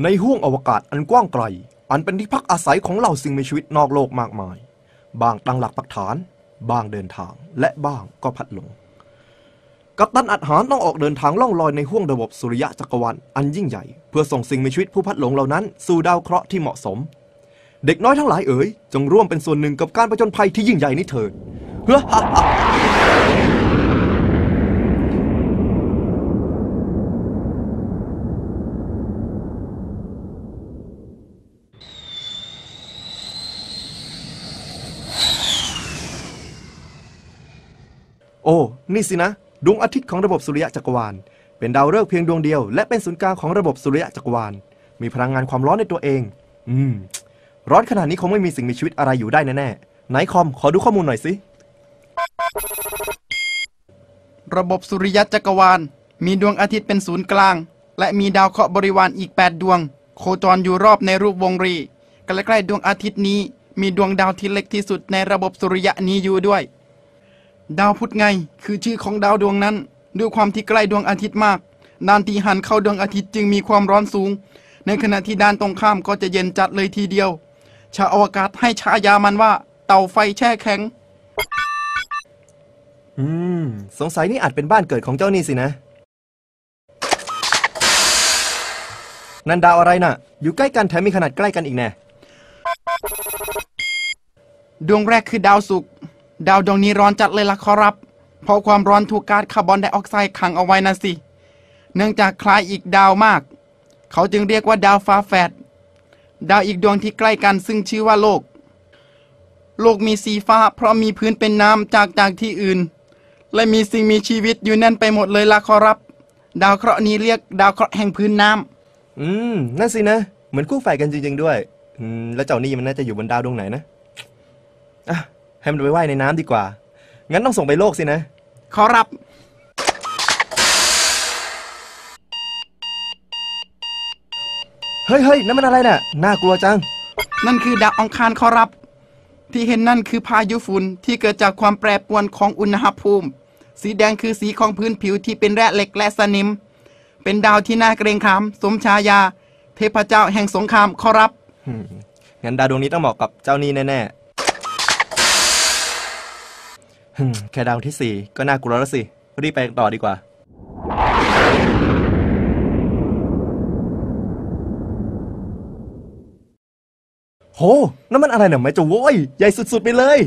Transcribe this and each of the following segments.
ในห้วงอวกาศอันกว้างไกล อันเป็นที่พักอาศัยของเหล่าสิ่งมีชีวิตนอกโลกมากมาย บางตั้งหลักปักฐาน บางเดินทาง และบางก็พัดหลง กัปตันอัดหารต้องออกเดินทางล่องลอยในห้วงระบบสุริยะจักรวาลอันยิ่งใหญ่ เพื่อส่งสิ่งมีชีวิตผู้พัดหลงเหล่านั้นสู่ดาวเคราะห์ที่เหมาะสม เด็กน้อยทั้งหลายเอ๋ยจงร่วมเป็นส่วนหนึ่งกับการประจนภัยที่ยิ่งใหญ่นี้เถิดเฮ้อฮ่าฮ่าโอ้ นี่สินะ ดวงอาทิตย์ของระบบสุริยะจักรวาล เป็นดาวฤกษ์เพียงดวงเดียว และเป็นศูนย์กลางของระบบสุริยะจักรวาล มีพลังงานความร้อนในตัวเอง อืม ร้อนขนาดนี้คงไม่มีสิ่งมีชีวิตอะไรอยู่ได้แน่ๆไหนคอม ขอดูข้อมูลหน่อยสิ ระบบสุริยะจักรวาล มีดวงอาทิตย์เป็นศูนย์กลาง และมีดาวเคราะห์บริวารอีก 8 ดวง โคจรอยู่รอบในรูปวงรีใกล้ๆดวงอาทิตย์นี้ มีดวงดาวที่เล็กที่สุดในระบบสุริยะนี้อยู่ด้วย ดาวพุธไง คือชื่อของดาวดวงนั้น ด้วยความที่ใกล้ดวงอาทิตย์มาก ด้านที่หันเข้าดวงอาทิตย์จึงมีความร้อนสูง ในขณะที่ด้านตรงข้ามก็จะเย็นจัดเลยทีเดียว ชาวอวกาศให้ฉายามันว่า เต่าไฟแช่แข็ง อืม สงสัยนี่อาจเป็นบ้านเกิดของเจ้านี่สินะ นันดาวอะไรน่ะ อยู่ใกล้กันแถมมีขนาดใกล้กันอีกแน่ ดวงแรกคือดาวศุกร์ ดาวดวงนี้ร้อนจัดเลยล่ะขอรับ เพราะความร้อนถูกก๊าซคาร์บอนไดออกไซด์ขังเอาไว้นะสิ เนื่องจากคล้ายอีกดาวมาก เขาจึงเรียกว่าดาวฟ้าแฝด ดาวอีกดวงที่ใกล้กันซึ่งชื่อว่าโลก โลกมีสีฟ้า เพราะมีพื้นเป็นน้ำจากจากที่อื่น และมีสิ่งมีชีวิตอยู่แน่นไปหมดเลยล่ะขอรับ ดาวเคราะห์นี้เรียกดาวเคราะห์แห่งพื้นน้ำอืม นั่นสินะ เหมือนคู่แฝดกันจริงๆด้วย อืม แล้วเจ้านี่มันน่าจะอยู่บนดาวดวงไหนนะ อะ ให้มันไปว่ายในน้ำดีกว่า งั้นต้องส่งไปโลกสินะ ขอรับ เฮ้ยเฮ้ยนั่นมันอะไรน่ะ น่ากลัวจัง นั่นคือดาวอังคารขอรับ ที่เห็นนั่นคือพายุฝุ่นที่เกิดจากความแปรปรวนของอุณหภูมิ สีแดงคือสีของพื้นผิวที่เป็นแร่เหล็กและสนิม เป็นดาวที่น่าเกรงขามสมฉายา เทพเจ้าแห่งสงครามขอรับอืมงั้นดาวดวงนี้ต้องเหมาะกับเจ้านี่แน่ๆฮึม แค่ดาวที่สี่ก็น่ากลัวแล้วสิ รีบไปต่อดีกว่า โหนั่นมันอะไรเนี่ยไม่จะโว้ย ใหญ่สุดๆไปเลย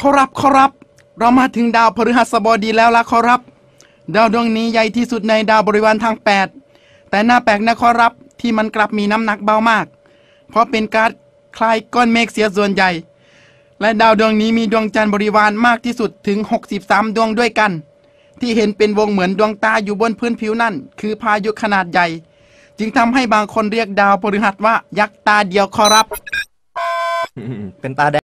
ขอรับขอรับ เรามาถึงดาวพฤหัสบดีแล้วล่ะขอรับ ดาวดวงนี้ใหญ่ที่สุดในดาวบริวารทั้ง8 แต่น่าแปลกนะขอรับที่มันกลับมีน้ำหนักเบามาก เพราะเป็นการคลายก้อนเมฆเสียส่วนใหญ่ และดาวดวงนี้มีดวงจันทร์บริวารมากที่สุดถึง 63 ดวงด้วยกัน ที่เห็นเป็นวงเหมือนดวงตาอยู่บนพื้นผิวนั่น คือพายุขนาดใหญ่ จึงทำให้บางคนเรียกดาวพฤหัสว่ายักษ์ตาเดียวขอรับ เป็นตาแดง